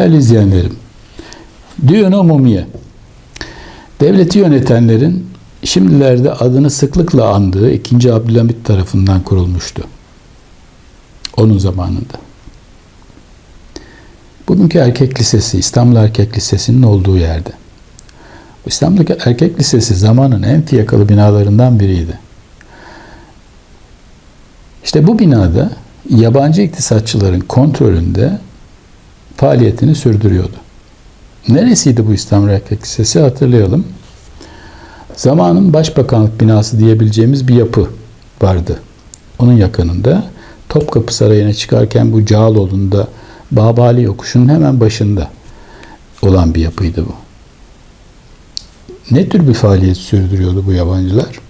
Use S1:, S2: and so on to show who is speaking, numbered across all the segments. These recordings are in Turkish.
S1: Değerli izleyenlerim, Düğün Umumiye, devleti yönetenlerin şimdilerde adını sıklıkla andığı 2. Abdülhamit tarafından kurulmuştu. Onun zamanında. Bugünkü erkek lisesi, İstanbul Erkek Lisesi'nin olduğu yerde. İstanbul Erkek Lisesi zamanın en fiyakalı binalarından biriydi. İşte bu binada yabancı iktisatçıların kontrolünde faaliyetini sürdürüyordu. Neresiydi bu İstanbul Erkek Lisesi hatırlayalım. Zamanın başbakanlık binası diyebileceğimiz bir yapı vardı. Onun yakınında Topkapı Sarayı'na çıkarken bu Cağaloğlu'nda Babali Yokuşu'nun hemen başında olan bir yapıydı bu. Ne tür bir faaliyet sürdürüyordu bu yabancılar?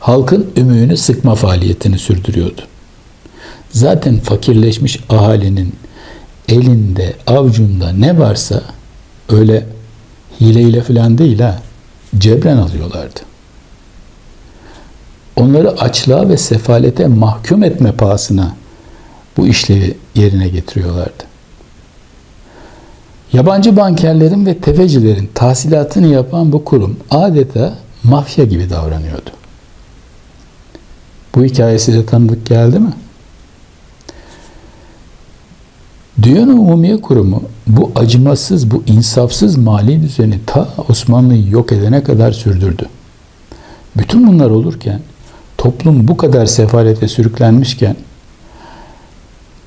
S1: Halkın ümüğünü sıkma faaliyetini sürdürüyordu. Zaten fakirleşmiş ahalinin elinde, avcunda ne varsa öyle hileyle falan değil ha, cebren alıyorlardı. Onları açlığa ve sefalete mahkum etme pahasına bu işlevi yerine getiriyorlardı. Yabancı bankerlerin ve tefecilerin tahsilatını yapan bu kurum adeta mafya gibi davranıyordu. Bu hikaye size tanıdık geldi mi? Düğün Umumiye Kurumu bu acımasız, bu insafsız mali düzeni ta Osmanlı'yı yok edene kadar sürdürdü. Bütün bunlar olurken toplum bu kadar sefalete sürüklenmişken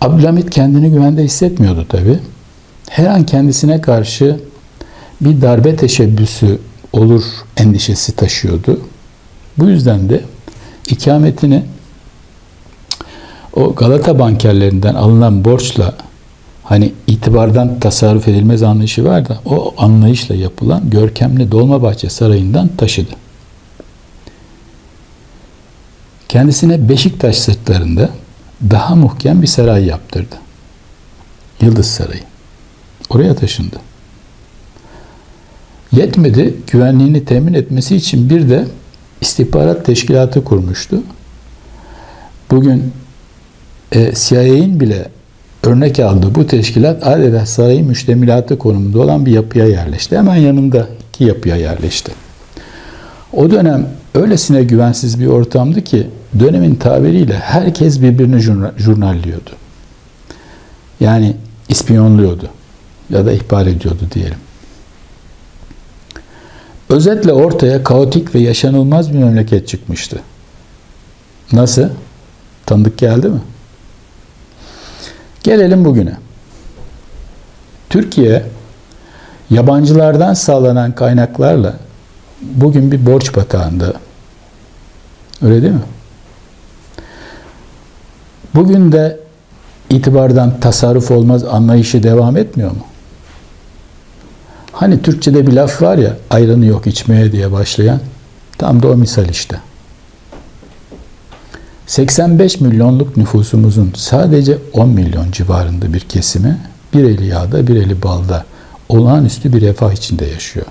S1: Abdülhamit kendini güvende hissetmiyordu tabi. Her an kendisine karşı bir darbe teşebbüsü olur endişesi taşıyordu. Bu yüzden de ikametini o Galata bankerlerinden alınan borçla hani itibardan tasarruf edilmez anlayışı var da o anlayışla yapılan görkemli Dolmabahçe Sarayı'ndan taşıdı. Kendisine Beşiktaş sırtlarında daha muhkem bir saray yaptırdı. Yıldız Sarayı. Oraya taşındı. Yetmedi, güvenliğini temin etmesi için bir de istihbarat teşkilatı kurmuştu. Bugün e, CIA'in bile örnek aldığı bu teşkilat adeta sarayın müştemilatı konumunda olan bir yapıya yerleşti. Hemen yanındaki yapıya yerleşti. O dönem öylesine güvensiz bir ortamdı ki dönemin tabiriyle herkes birbirini jurnalliyordu. Yani ispiyonluyordu ya da ihbar ediyordu diyelim. Özetle ortaya kaotik ve yaşanılmaz bir memleket çıkmıştı. Nasıl? Tanıdık geldi mi? Gelelim bugüne. Türkiye yabancılardan sağlanan kaynaklarla bugün bir borç batağında. Öyle değil mi? Bugün de itibardan tasarruf olmaz anlayışı devam etmiyor mu? Hani Türkçe'de bir laf var ya ayranı yok içmeye diye başlayan. Tam da o misal işte. 85 milyonluk nüfusumuzun sadece 10 milyon civarında bir kesimi bir eli yağda bir eli balda olağanüstü bir refah içinde yaşıyor.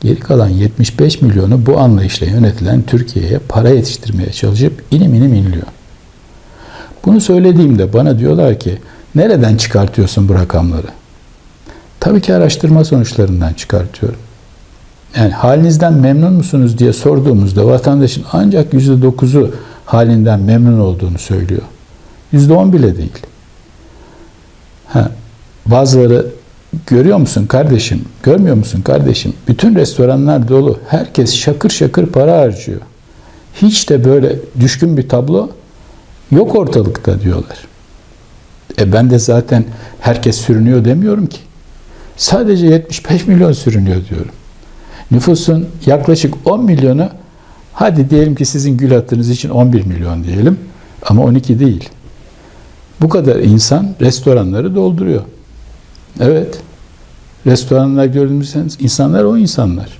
S1: Geri kalan 75 milyonu bu anlayışla yönetilen Türkiye'ye para yetiştirmeye çalışıp inim inim inliyor. Bunu söylediğimde bana diyorlar ki nereden çıkartıyorsun bu rakamları? Tabii ki araştırma sonuçlarından çıkartıyorum. Yani halinizden memnun musunuz diye sorduğumuzda vatandaşın ancak %9'u halinden memnun olduğunu söylüyor. %10 bile değil. Ha, bazıları görüyor musun kardeşim, görmüyor musun kardeşim? Bütün restoranlar dolu. Herkes şakır şakır para harcıyor. Hiç de böyle düşkün bir tablo yok ortalıkta diyorlar. E ben de zaten herkes sürünüyor demiyorum ki. Sadece 75 milyon sürünüyor diyorum. Nüfusun yaklaşık 10 milyonu hadi diyelim ki sizin gül hatırınız için 11 milyon diyelim ama 12 değil. Bu kadar insan restoranları dolduruyor. Evet. Restoranlar gördüğümüz insanlar o insanlar.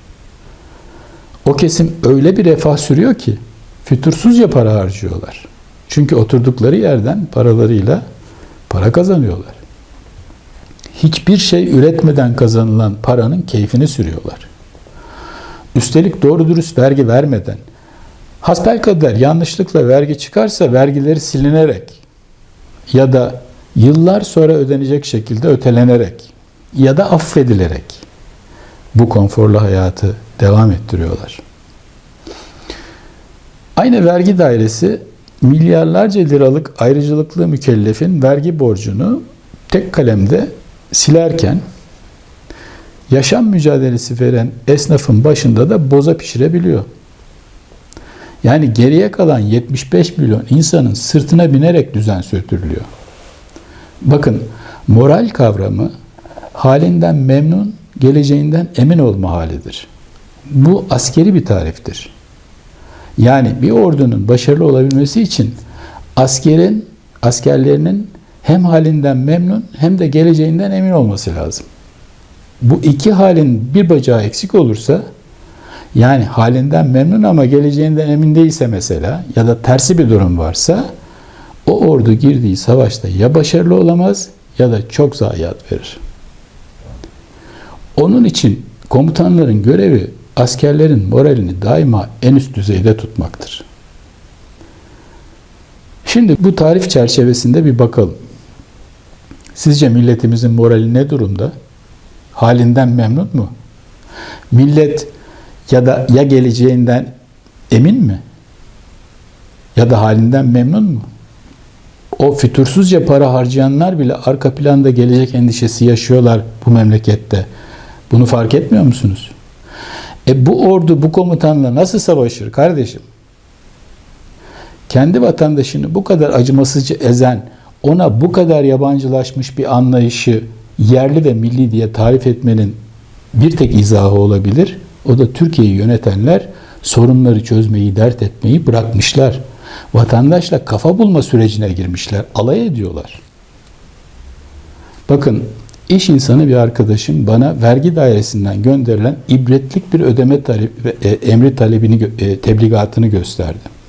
S1: O kesim öyle bir refah sürüyor ki fütursuzca para harcıyorlar. Çünkü oturdukları yerden paralarıyla para kazanıyorlar. Hiçbir şey üretmeden kazanılan paranın keyfini sürüyorlar. Üstelik doğru dürüst vergi vermeden, hasbelkader yanlışlıkla vergi çıkarsa vergileri silinerek ya da yıllar sonra ödenecek şekilde ötelenerek ya da affedilerek bu konforlu hayatı devam ettiriyorlar. Aynı vergi dairesi milyarlarca liralık ayrıcalıklı mükellefin vergi borcunu tek kalemde silerken yaşam mücadelesi veren esnafın başında da boza pişirebiliyor. Yani geriye kalan 75 milyon insanın sırtına binerek düzen sürdürülüyor. Bakın moral kavramı halinden memnun, geleceğinden emin olma halidir. Bu askeri bir tariftir. Yani bir ordunun başarılı olabilmesi için askerin, askerlerinin hem halinden memnun hem de geleceğinden emin olması lazım. Bu iki halin bir bacağı eksik olursa yani halinden memnun ama geleceğinden emin değilse mesela ya da tersi bir durum varsa o ordu girdiği savaşta ya başarılı olamaz ya da çok zayiat verir. Onun için komutanların görevi askerlerin moralini daima en üst düzeyde tutmaktır. Şimdi bu tarif çerçevesinde bir bakalım. Sizce milletimizin morali ne durumda? Halinden memnun mu? Millet ya da ya geleceğinden emin mi? Ya da halinden memnun mu? O fütursuzca para harcayanlar bile arka planda gelecek endişesi yaşıyorlar bu memlekette. Bunu fark etmiyor musunuz? E bu ordu bu komutanla nasıl savaşır kardeşim? Kendi vatandaşını bu kadar acımasızca ezen, ona bu kadar yabancılaşmış bir anlayışı yerli ve milli diye tarif etmenin bir tek izahı olabilir. O da Türkiye'yi yönetenler sorunları çözmeyi, dert etmeyi bırakmışlar. Vatandaşla kafa bulma sürecine girmişler. Alay ediyorlar. Bakın iş insanı bir arkadaşım bana vergi dairesinden gönderilen ibretlik bir ödeme talebi, e, emri talebini, e, tebligatını gösterdi.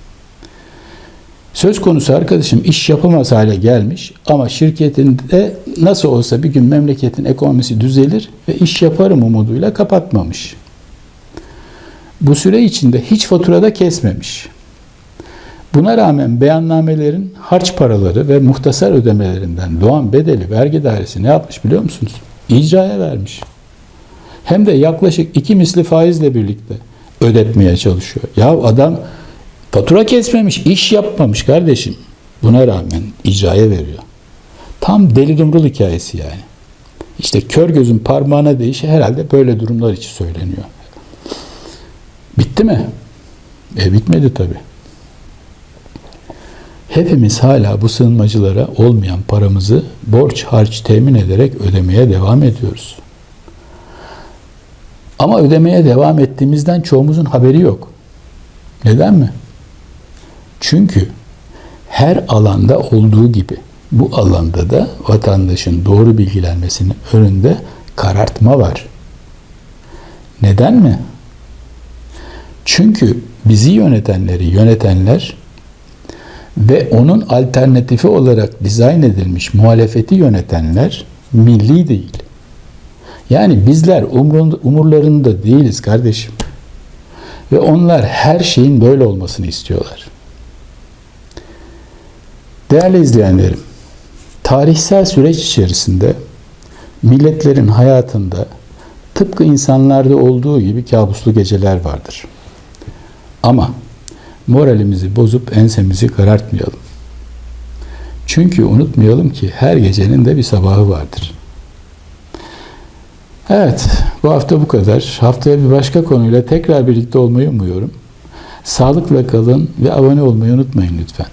S1: Söz konusu arkadaşım iş yapamaz hale gelmiş ama şirketinde nasıl olsa bir gün memleketin ekonomisi düzelir ve iş yaparım umuduyla kapatmamış. Bu süre içinde hiç faturada kesmemiş. Buna rağmen beyannamelerin harç paraları ve muhtasar ödemelerinden doğan bedeli vergi dairesi ne yapmış biliyor musunuz? İcraya vermiş. Hem de yaklaşık iki misli faizle birlikte ödetmeye çalışıyor. Ya adam fatura kesmemiş, iş yapmamış kardeşim. Buna rağmen icraya veriyor. Tam deli dumrul hikayesi yani. İşte kör gözün parmağına değişi herhalde böyle durumlar için söyleniyor. Bitti mi? E bitmedi tabii. Hepimiz hala bu sığınmacılara olmayan paramızı borç harç temin ederek ödemeye devam ediyoruz. Ama ödemeye devam ettiğimizden çoğumuzun haberi yok. Neden mi? Çünkü her alanda olduğu gibi bu alanda da vatandaşın doğru bilgilenmesinin önünde karartma var. Neden mi? Çünkü bizi yönetenleri yönetenler ve onun alternatifi olarak dizayn edilmiş muhalefeti yönetenler milli değil. Yani bizler umurlarında değiliz kardeşim. Ve onlar her şeyin böyle olmasını istiyorlar. Değerli izleyenlerim, tarihsel süreç içerisinde milletlerin hayatında tıpkı insanlarda olduğu gibi kabuslu geceler vardır. Ama moralimizi bozup ensemizi karartmayalım. Çünkü unutmayalım ki her gecenin de bir sabahı vardır. Evet, bu hafta bu kadar. Haftaya bir başka konuyla tekrar birlikte olmayı umuyorum. Sağlıkla kalın ve abone olmayı unutmayın lütfen.